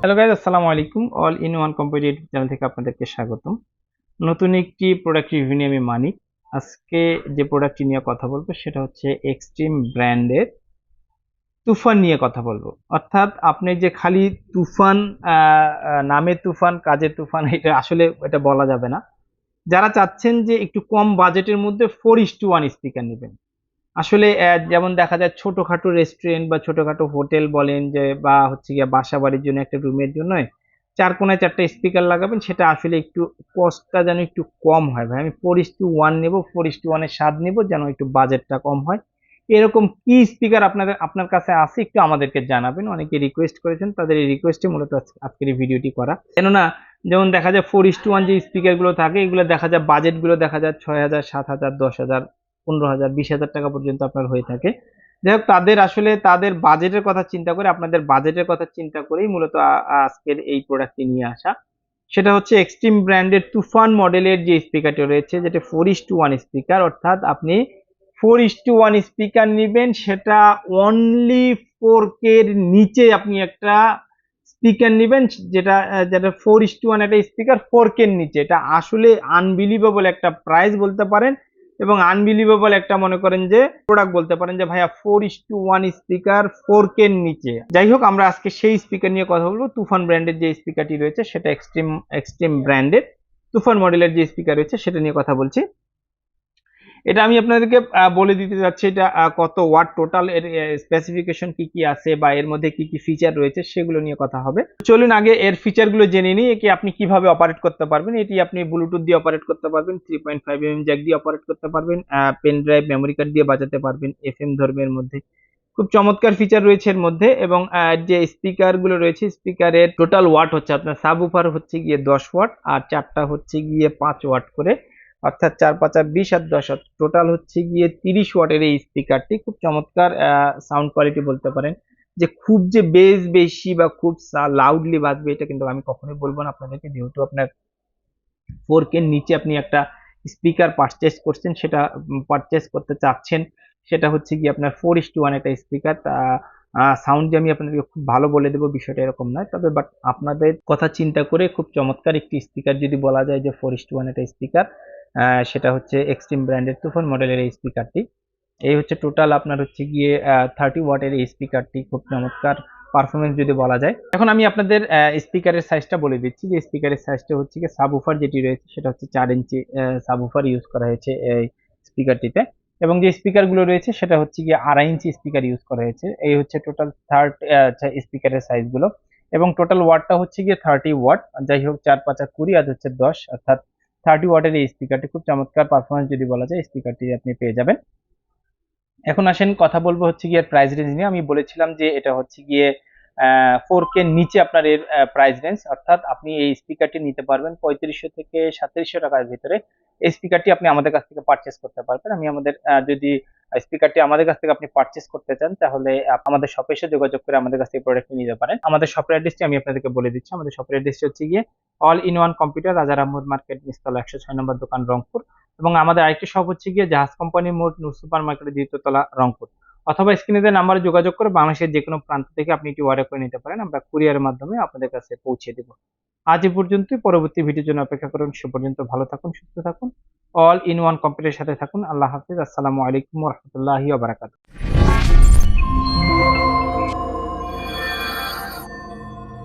Hello guys আসসালামু আলাইকুম। All in one competitive channel থেকে আপনাদেরকে স্বাগতম। নতুন একটি প্রোডাক্ট রিভিউ নিয়ে আমি মানিক। আজকে যে প্রোডাক্টটি নিয়ে কথা বলব সেটা হচ্ছে এক্সট্রিম ব্র্যান্ডের তুফান নিয়ে কথা বলব। অর্থাৎ আপনি যে খালি তুফান নামে তুফান, কাজে তুফান, এটা আসলে এটা বলা যাবে না। যারা চাচ্ছেন যে একটু কম বাজেটের মধ্যে four is to one speaker নেবেন। আসলে যেমন দেখা যায় ছোটখাটো রেস্টুরেন্ট বা ছোটখাটো হোটেল বলেন যে, বা হচ্ছে গিয়ে বাসা বাড়ির জন্য একটা রুমের জন্য চার কোনায় চারটা স্পিকার লাগাবেন, সেটা আসলে একটু কস্টটা যেন একটু কম হয় ভাই। আমি ফোর ইস টু ওয়ান নেব ফোর ইস টু ওয়ানের স্বাদ নেব যেন একটু বাজেটটা কম হয়। এরকম কি স্পিকার আপনাদের, আপনার কাছে আছে একটু আমাদেরকে জানাবেন। অনেকে রিকোয়েস্ট করেছেন, তাদের এই রিকোয়েস্টে মূলত আজকের এই ভিডিওটি করা। কেননা, যেমন দেখা যায় ফোর ইস টু ওয়ান যে স্পিকারগুলো থাকে, এগুলো দেখা যায় বাজেটগুলো দেখা যায় ছয় হাজার, সাত হাজার, দশ হাজার পনেরো হাজার, বিশ হাজার টাকা পর্যন্ত আপনার হয়ে থাকে। যাই হোক, তাদের আসলে তাদের বাজেটের কথা চিন্তা করে, আপনাদের বাজেটের কথা চিন্তা করেই মূলত আজকের এই প্রোডাক্টটি নিয়ে আসা। সেটা হচ্ছে এক্সট্রিম ব্র্যান্ডের তুফান মডেলের যে স্পিকারটি রয়েছে, যেটা four is to one speaker অর্থাৎ আপনি four is to one speaker নেবেন, সেটা অনলি ফোর কে এর নিচে আপনি একটা স্পিকার নেবেন, যেটা যেটা ফোর ইস টু ওয়ান একটা স্পিকার ফোর কে এর নিচে। এটা আসলে আনবিলিভেবল একটা প্রাইস বলতে পারেন। এবং আনবিলিভেবল একটা মনে করেন যে প্রোডাক্ট বলতে পারেন যে ভাইয়া four is to one speaker four কের নিচে। যাই হোক, আমরা আজকে সেই স্পিকার নিয়ে কথা বলব। তুফান ব্র্যান্ডের যে স্পিকারটি রয়েছে, সেটা এক্সট্রিম এক্সট্রিম ব্র্যান্ডের তুফান মডেলের যে স্পিকার রয়েছে, সেটা নিয়ে কথা বলছি। এটা আমি আপনাদেরকে বলে দিতে যাচ্ছি এটা কত ওয়াট টোটাল, এর স্পেসিফিকেশন কি কি আছে বা এর মধ্যে কি কি ফিচার রয়েছে সেগুলো নিয়ে কথা হবে। চলুন আগে এর ফিচারগুলো জেনে নিই, একে আপনি কীভাবে অপারেট করতে পারবেন। এটি আপনি ব্লুটুথ দিয়ে অপারেট করতে পারবেন three point five M jack দিয়ে অপারেট করতে পারবেন পেন ড্রাইভ মেমোরি কার্ড দিয়ে বাজাতে পারবেন এফ এম ধর্মের মধ্যে। খুব চমৎকার ফিচার রয়েছে এর মধ্যে এবং যে স্পিকারগুলো রয়েছে স্পিকারের টোটাল ওয়াট হচ্ছে আপনার সাব উফার হচ্ছে গিয়ে দশ ওয়াট আর চারটা হচ্ছে গিয়ে পাঁচ ওয়াট করে। অর্থাৎ চার পাঁচা বিশ আর দশ টোটাল হচ্ছে গিয়ে তিরিশ ওয়াটের এই স্পিকারটি খুব চমৎকার সাউন্ড কোয়ালিটি বলতে পারেন। যে খুব যে বেশ বেশি বা খুব লাউডলি বাজবে, এটা কিন্তু আমি কখনোই বলব না। আপনাদেরকে যেহেতু আপনার ফোর কে নিচে আপনি একটা স্পিকার পারচেস করছেন, সেটা পারচেস করতে চাচ্ছেন, সেটা হচ্ছে কি আপনার ফোর ইস টু ওয়ান একটা স্পিকার সাউন্ড যে আমি আপনাদেরকে খুব ভালো বলে দেবো, বিষয়টা এরকম নয়। তবে বাট আপনাদের কথা চিন্তা করে খুব চমৎকার একটি স্পিকার যদি বলা যায় যে ফোর ইস টু ওয়ান একটা স্পিকার সেটা হচ্ছে এক্সট্রিম ব্র্যান্ডের তুফান মডেলের এই স্পিকারটি এই হচ্ছে টোটাল আপনার হচ্ছে গিয়ে থার্টি ওয়াটের এই স্পিকারটি খুব চমৎকার পারফরমেন্স যদি বলা যায়। এখন আমি আপনাদের স্পিকারের সাইজটা বলে দিচ্ছি। যে স্পিকারের সাইজটা হচ্ছে গিয়ে সাবউফার যেটি রয়েছে, সেটা হচ্ছে চার ইঞ্চি সাবউফার ইউজ করা হয়েছে এই স্পিকারটিতে এবং যে স্পিকারগুলো রয়েছে, সেটা হচ্ছে গিয়ে আড়াই ইঞ্চি স্পিকার ইউজ করা হয়েছে। এই হচ্ছে টোটাল থার্ড স্পিকারের সাইজগুলো এবং টোটাল ওয়াটটা হচ্ছে গিয়ে থার্টি ওয়াট যাই হোক, চার পাঁচা কুড়ি আর হচ্ছে দশ, অর্থাৎ থার্টি ওয়াটের এই স্পিকারটি খুব চমৎকার পারফরমেন্স যদি বলা যায় স্পিকারটি আপনি পেয়ে যাবেন। এখন আসেন, কথা বলব হচ্ছে গিয়ে প্রাইস রেঞ্জ নিয়ে। আমি বলেছিলাম যে এটা হচ্ছে গিয়ে ফোর কে নিচে আপনার এর প্রাইস রেঞ্জ অর্থাৎ আপনি এই স্পিকারটি নিতে পারবেন পঁয়ত্রিশশো থেকে সাতত্রিশশো টাকার ভিতরে। এই স্পিকারটি আপনি আমাদের কাছ থেকে পারচেস করতে পারবেন। আমি আমাদের যদি স্পিকারটি আমাদের কাছ থেকে আপনি পারচেস করতে চান, তাহলে আমাদের শপে এসে যোগাযোগ করে আমাদের কাছ থেকে প্রোডাক্ট নিতে পারেন। আমাদের শপের অ্যাড্রেসটি আমি আপনাদেরকে বলে দিচ্ছি। আমাদের শপের অ্যাড্রেসটি হচ্ছে গিয়ে অল ইন ওয়ান কম্পিউটার রাজার আহমদ মার্কেট নিস্তলা একশো ছয় নম্বর দোকান, রংপুর। এবং আমাদের আরেকটি শপ হচ্ছে গিয়ে জাহাজ কোম্পানি মোড় নূর সুপার মার্কেটের দ্বিতীয়তলা, রংপুর। অথবা স্ক্রিনে নাম্বারে যোগাযোগ করে বাংলাদেশের যে কোনো প্রান্ত থেকে আপনি এটি অর্ডার করে নিতে পারেন। আমরা কুরিয়ারের মাধ্যমে আপনাদের কাছে পৌঁছে দেব। আজ এ পর্যন্তই। পরবর্তী ভিডিওর জন্য অপেক্ষা করুন। সে পর্যন্ত ভালো থাকুন, সুস্থ থাকুন। অল ইন ওয়ান কম্পিউটারের সাথে থাকুন। আল্লাহ হাফিজ। আসসালামু আলাইকুম রহমতুল্লাহি বারাকাতুহু।